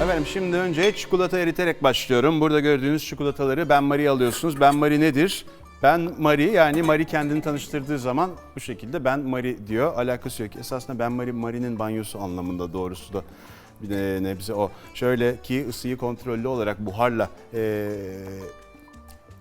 Efendim şimdi önce çikolata eriterek başlıyorum. Burada gördüğünüz çikolataları Ben Marie alıyorsunuz. Ben Marie nedir? Ben Marie yani Marie kendini tanıştırdığı zaman bu şekilde Ben Marie diyor. Alakası yok. Esasında Ben Marie Marie'nin banyosu anlamında doğrusu da bir de nebze o. Şöyle ki ısıyı kontrollü olarak buharla eee,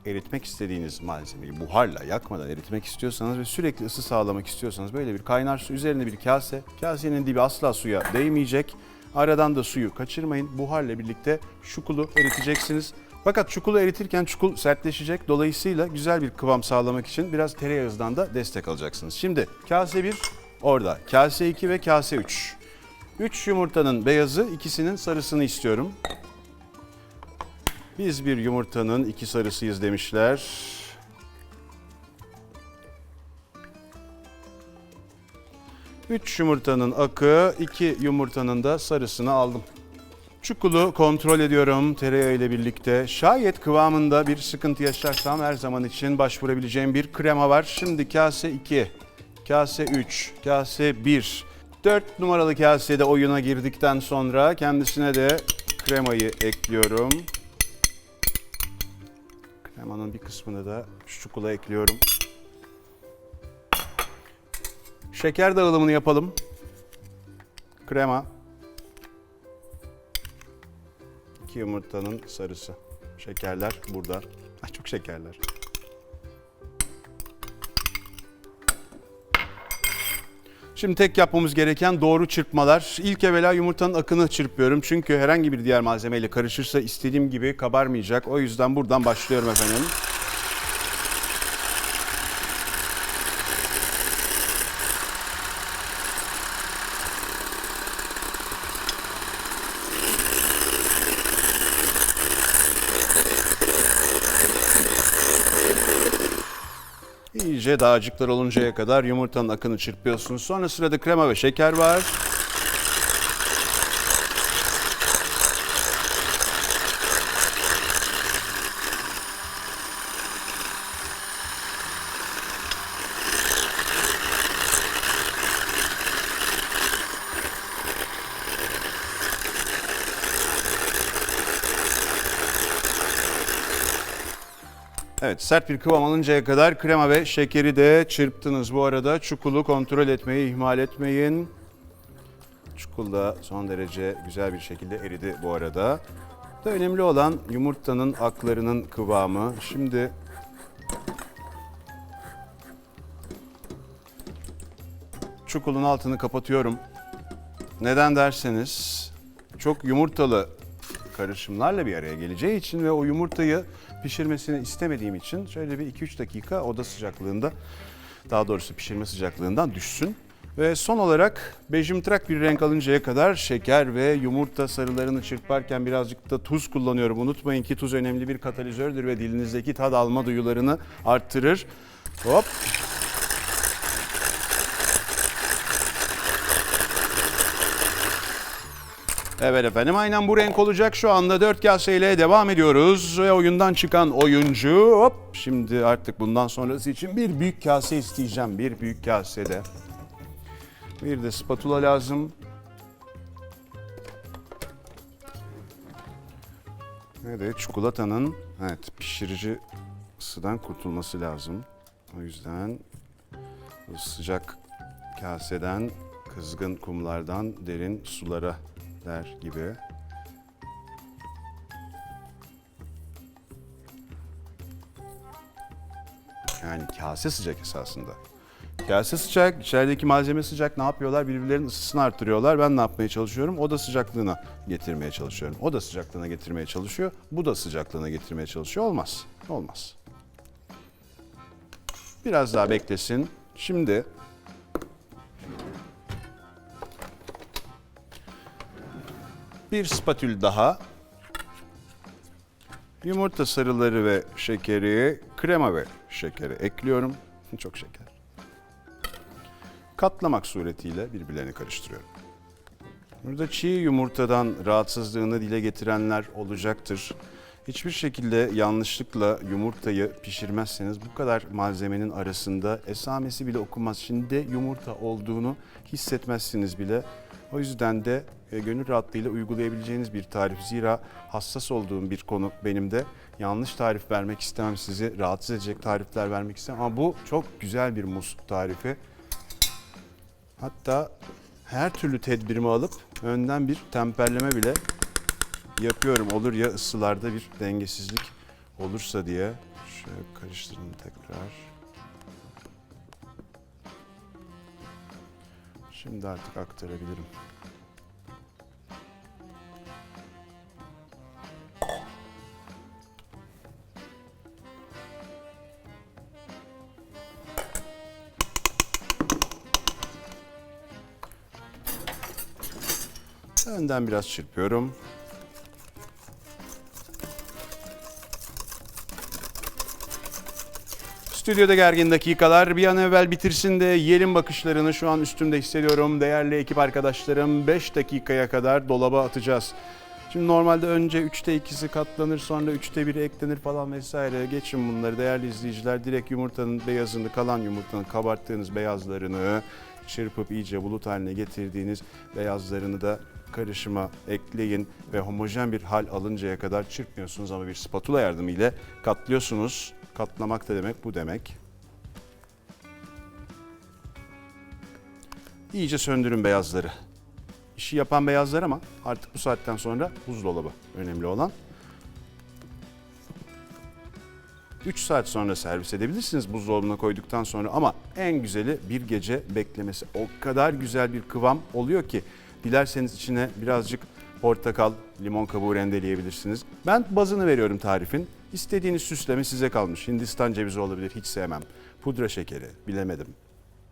eritmek istediğiniz malzemeyi buharla yakmadan eritmek istiyorsanız ve sürekli ısı sağlamak istiyorsanız böyle bir kaynar su üzerine bir kase. Kasenin dibi asla suya değmeyecek. Aradan da suyu kaçırmayın. Buharla birlikte şukulu eriteceksiniz. Fakat çukulu eritirken çukul sertleşecek. Dolayısıyla güzel bir kıvam sağlamak için biraz tereyağından da destek alacaksınız. Şimdi kase 1 orada. Kase 2 ve kase 3. 3 yumurtanın beyazı, ikisinin sarısını istiyorum. Biz bir yumurtanın iki sarısıyız demişler. Üç yumurtanın akı, iki yumurtanın da sarısını aldım. Çukulu kontrol ediyorum tereyağı ile birlikte. Şayet kıvamında bir sıkıntı yaşarsam her zaman için başvurabileceğim bir krema var. Şimdi kase 2, kase 3, kase 1. 4 numaralı kasede oyuna girdikten sonra kendisine de kremayı ekliyorum. Kremanın bir kısmını da şu çukula ekliyorum. Şeker dağılımını yapalım. Krema. İki yumurtanın sarısı. Şekerler burada. Ay çok şekerler. Şimdi tek yapmamız gereken doğru çırpmalar. İlk evvela yumurtanın akını çırpıyorum. Çünkü herhangi bir diğer malzemeyle karışırsa istediğim gibi kabarmayacak. O yüzden buradan başlıyorum efendim. İyice dağcıklar oluncaya kadar yumurtanın akını çırpıyorsunuz. Sonra sırada krema ve şeker var. Evet sert bir kıvam alıncaya kadar krema ve şekeri de çırptınız. Bu arada çukulu kontrol etmeyi ihmal etmeyin. Çukul da son derece güzel bir şekilde eridi bu arada. Da önemli olan yumurtanın aklarının kıvamı. Şimdi çukulun altını kapatıyorum. Neden derseniz çok yumurtalı karışımlarla bir araya geleceği için ve o yumurtayı pişirmesini istemediğim için şöyle bir 2-3 dakika oda sıcaklığında daha doğrusu pişirme sıcaklığından düşsün. Ve son olarak bejimtrak bir renk alıncaya kadar şeker ve yumurta sarılarını çırparken birazcık da tuz kullanıyorum. Unutmayın ki tuz önemli bir katalizördür ve dilinizdeki tad alma duyularını arttırır. Hop Evet efendim aynen bu renk olacak. Şu anda 4 kaseyle devam ediyoruz. Ve oyundan çıkan oyuncu hop şimdi artık bundan sonrası için bir büyük kase isteyeceğim. Bir büyük kasede. Bir de spatula lazım. Ve de çikolatanın evet pişirici ısıdan kurtulması lazım. O yüzden sıcak kaseden kızgın kumlardan derin sulara der gibi. Yani kase sıcak esasında. Kase sıcak, içerideki malzeme sıcak. Ne yapıyorlar? Birbirlerinin ısısını arttırıyorlar. Ben ne yapmaya çalışıyorum? O da sıcaklığına getirmeye çalışıyorum. O da sıcaklığına getirmeye çalışıyor. Bu da sıcaklığına getirmeye çalışıyor. Olmaz. Olmaz. Biraz daha beklesin. Şimdi Bir spatül daha. Yumurta sarıları ve şekeri, krema ve şekeri ekliyorum. Çok şeker. Katlamak suretiyle birbirlerini karıştırıyorum. Burada çiğ yumurtadan rahatsızlığını dile getirenler olacaktır. Hiçbir şekilde yanlışlıkla yumurtayı pişirmezseniz bu kadar malzemenin arasında esamesi bile okunmaz. Şimdi yumurta olduğunu hissetmezsiniz bile. O yüzden de e, gönül rahatlığıyla uygulayabileceğiniz bir tarif. Zira hassas olduğum bir konu benim de. Yanlış tarif vermek istemem sizi. Rahatsız edecek tarifler vermek istemem. Ama bu çok güzel bir muz tarifi. Hatta her türlü tedbirimi alıp önden bir temperleme bile yapıyorum. Olur ya ısılarda bir dengesizlik olursa diye. Şöyle karıştırayım tekrar. Şimdi artık aktarabilirim. Önden biraz çırpıyorum. Stüdyoda gergin dakikalar. Bir an evvel bitirsin de yiyelim bakışlarını şu an üstümde hissediyorum. Değerli ekip arkadaşlarım 5 dakikaya kadar dolaba atacağız. Şimdi normalde önce 3'te 2'si katlanır sonra 3'te 1'i eklenir falan vesaire. Geçin bunları değerli izleyiciler. Direkt yumurtanın beyazını kalan yumurtanın kabarttığınız beyazlarını çırpıp iyice bulut haline getirdiğiniz beyazlarını da karışıma ekleyin ve homojen bir hal alıncaya kadar çırpmıyorsunuz ama bir spatula yardımıyla katlıyorsunuz. Katlamak da demek bu demek. İyice söndürün beyazları. İşi yapan beyazlar ama artık bu saatten sonra buzdolabı önemli olan. 3 saat sonra servis edebilirsiniz buzdolabına koyduktan sonra ama en güzeli bir gece beklemesi. O kadar güzel bir kıvam oluyor ki dilerseniz içine birazcık portakal, limon kabuğu rendeleyebilirsiniz. Ben bazını veriyorum tarifin. İstediğiniz süsleme size kalmış. Hindistan cevizi olabilir hiç sevmem. Pudra şekeri bilemedim.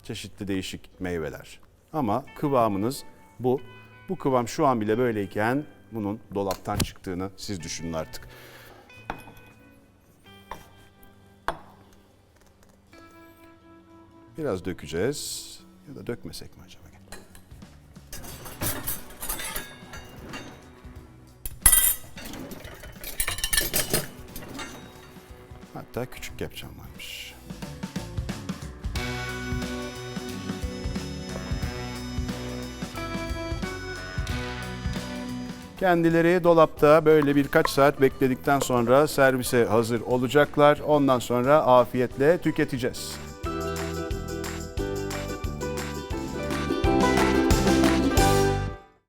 Çeşitli değişik meyveler. Ama kıvamınız bu. Bu kıvam şu an bile böyleyken bunun dolaptan çıktığını siz düşünün artık. Biraz dökeceğiz. Ya da dökmesek mi acaba? Hatta küçük yapacağım varmış. Kendileri dolapta böyle birkaç saat bekledikten sonra servise hazır olacaklar. Ondan sonra afiyetle tüketeceğiz.